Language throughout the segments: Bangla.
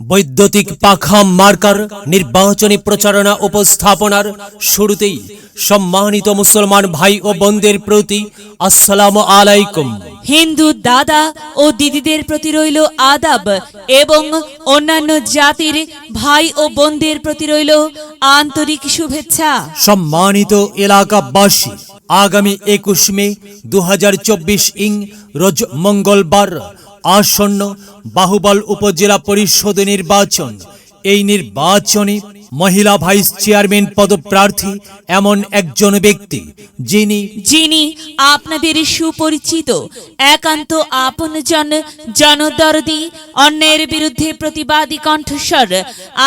বৈদ্যুতিক পাখা মার্কার নির্বাচনী প্রচারণা উপস্থাপনার শুরুতেই সম্মানিত মুসলমান ভাই ও বোনদের প্রতি আসসালামু আলাইকুম। হিন্দু দাদা ও দিদিদের প্রতি রইল আদাব এবং অন্যান্য জাতির ভাই ও বোনদের প্রতি রইল আন্তরিক শুভেচ্ছা। সম্মানিত এলাকাবাসী আগামী একুশ মে দু হাজার চব্বিশ ইং রোজ মঙ্গলবার আসন্ন বাহুবল উপজেলা পরিষদ নির্বাচন। এই নির্বাচনে মহিলা ভাইস চেয়ারম্যান পদপ্রার্থী এমন একজন ব্যক্তি যিনি যিনি আপনাদের সুপরিচিত একান্ত আপনজন জনদরদি অন্যের বিরুদ্ধে প্রতিবাদী কণ্ঠস্বর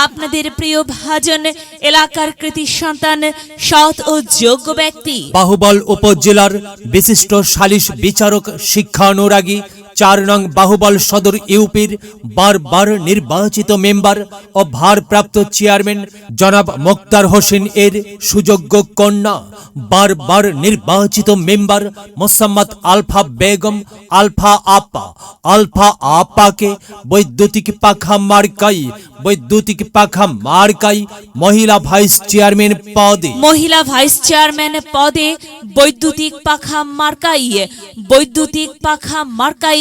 আপনাদের প্রিয় ভাজন এলাকার কৃতি সন্তান সৎ ও যোগ্য ব্যক্তি। বাহুবল উপজেলার বিশিষ্ট সালিশ বিচারক শিক্ষানুরাগী চার নং বাহুবল সদর ইউপির বারবার নির্বাচিত মেম্বার ও ভারপ্রাপ্ত চেয়ারম্যান জনাব মোক্তার হোসেন এর সুযোগ্য কন্যা, বারবার নির্বাচিত member Mosammat alpha Begum, alpha আপা, আলফা আপাকে বৈদ্যুতিক পাখা মার্কাই, বৈদ্যুতিক পাখা মার্কাই মহিলা ভাইস চেয়ারম্যান পদে। মহিলা ভাইস চেয়ারম্যান পদে বৈদ্যুতিক পাখা মার্কাই, বৈদ্যুতিক পাখা মার্কাই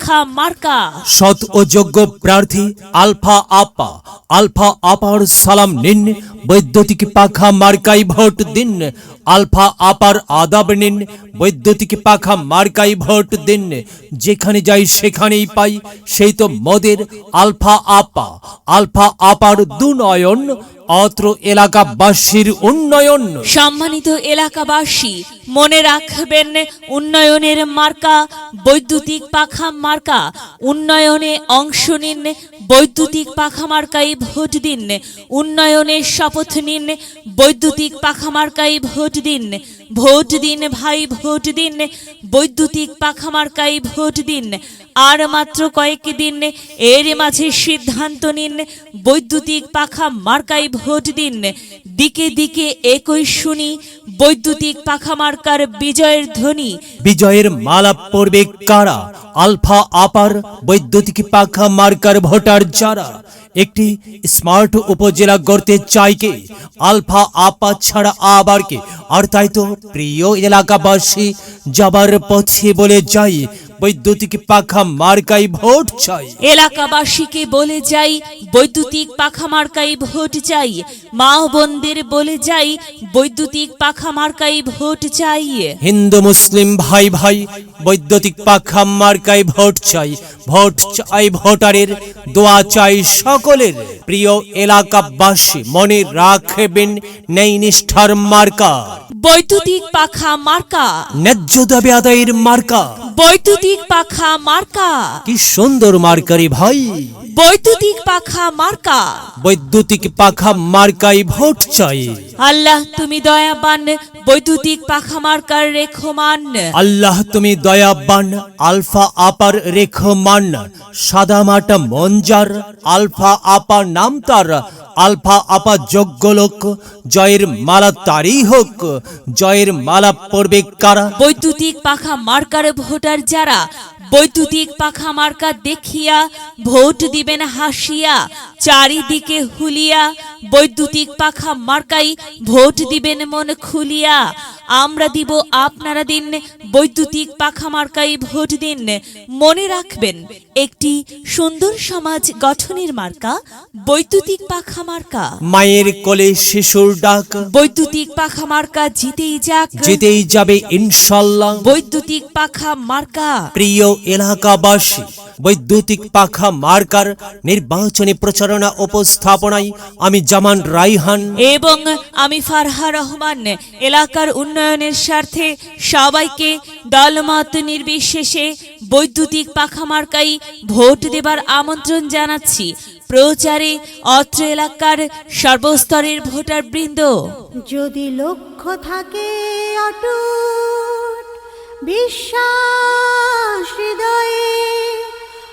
মার্কা। সৎ ও যোগ্য প্রার্থী আলফা আপা। আলফা আপার সালাম নিন। বৈদ্যুতিক পাখা মার্কাই ভোট দিন। আলফা আপার আদাব নিন। বৈদ্যুতিক পাখা মার্কাই ভোট দিন। যেখানে যাই সেখানেই পাই। সেই তো মদের আলফা আপা। আলফা আপার দুনয়ন। অত্র এলাকাবাসীর উন্নয়ন। সম্মানিত এলাকাবাসী, মনে রাখবেন, উন্নয়নের মার্কা, বৈদ্যুতিক পাখা মার্কা। উন্নয়নে অংশ নিন, বৈদ্যুতিক পাখা মার্কাই ভোট দিন। উন্নয়নের শপথ নিন, বৈদ্যুতিক পাখা মার্কাই ভোট দিন। ভোট দিন ভাই ভোট দিন বৈদ্যুতিক পাখা মার্কাই ভোট দিন আর মাত্র কয়েক দিন এর মাঝে সিদ্ধান্ত নিন। বৈদ্যুতিক পাখা মার্কাই ভোট দিন দিকে দিকে একই শুনি বৈদ্যুতিক পাখা মার্কার বিজয়ের ধ্বনি। বিজয়ের মালা পড়বে কারা? আলফা আপার বৈদ্যুতিক পাখা মার্কার ভোটার যারা? একটি স্মার্ট উপজেলা গড়তে চাই কে? আলফা আপা ছাড়া আবার কে? আর তাই তো প্রিয় এলাকাবাসী, যাবার পথে বলে যাই বৈদ্যুতিক পাখা মার্কাই ভোট চাই। এলাকাবাসীকে বলে যাই বৈদ্যুতিক পাখা মার্কাই ভোট চাই। মা বোনদের বলে যাই বৈদ্যুতিক পাখা মার্কাই ভোট চাই। হিন্দু মুসলিম ভাই ভাই বৈদ্যুতিক পাখা মার্কাই ভোট চাই। ভোট চাই ভোটারের দোয়া চাই সকলের। প্রিয় এলাকাবাসী মনে রাখবেন নেই নিষ্ঠার মার্কা। বৈদ্যুতিক পাখা মার্কা। ন্যায্য দাবি আদায়ের মার্কা। বৈদ্যুতিক পাখা মার্কা। কি সুন্দর মার্কারি ভাই। বৈদ্যুতিক পাখা মার্কা। বৈদ্যুতিক পাখা মার্কাই ভোট চাই। আল্লাহ তুমি দয়াবান বৈদ্যুতিক পাখা মার্কার রেখমান। আল্লাহ তুমি দয়াবান আলফা আপার রেখমান। সাদা মাটা মঞ্জার আলফা আপা নাম তার। আলফা আপা যোগ্য লোক জয়ের মালা তারই হোক। জয়ের মালা পড়বে কারা? বৈদ্যুতিক পাখা মার্কার ভোটার যারা বৈদ্যুতিক পাখা মার্কা দেখিয়া ভোট দিবেন হাসিয়া চারিদিকে হুলিয়া বৈদ্যুতিক পাখা মার্কাই ভোট দিবেন মন খুলিয়া। আমরা দিব আপনারা দিন বৈদ্যুতিক পাখা মার্কাই ভোট দিন। মনে রাখবেন একটি সুন্দর সমাজ গঠনের মার্কা বৈদ্যুতিক পাখা মার্কা। মায়ের কোলে শিশুর ডাক। বৈদ্যুতিক পাখা মার্কা জিতেই যাক। জিতেই যাবে ইনশাল্লাহ। বৈদ্যুতিক পাখা মার্কা। প্রিয় এলাকাবাসী বৈদ্যুতিক পাখা মার্কার নির্বাচনী প্রচারণা উপস্থাপনায় আমি জামান রাইহান। এবং আমি ফারহা রহমান এলাকার উন্নয়নের স্বার্থে সবাইকে দলমত নির্বিশেষে বৈদ্যুতিক পাখা মার্কাই ভোট দেবার আমন্ত্রণ জানাচ্ছি। প্রচারে অত্র এলাকার সর্বস্তরের ভোটার বৃন্দ যদি লক্ষ্য থাকে অটুট বিশ্বাস হৃদয়ে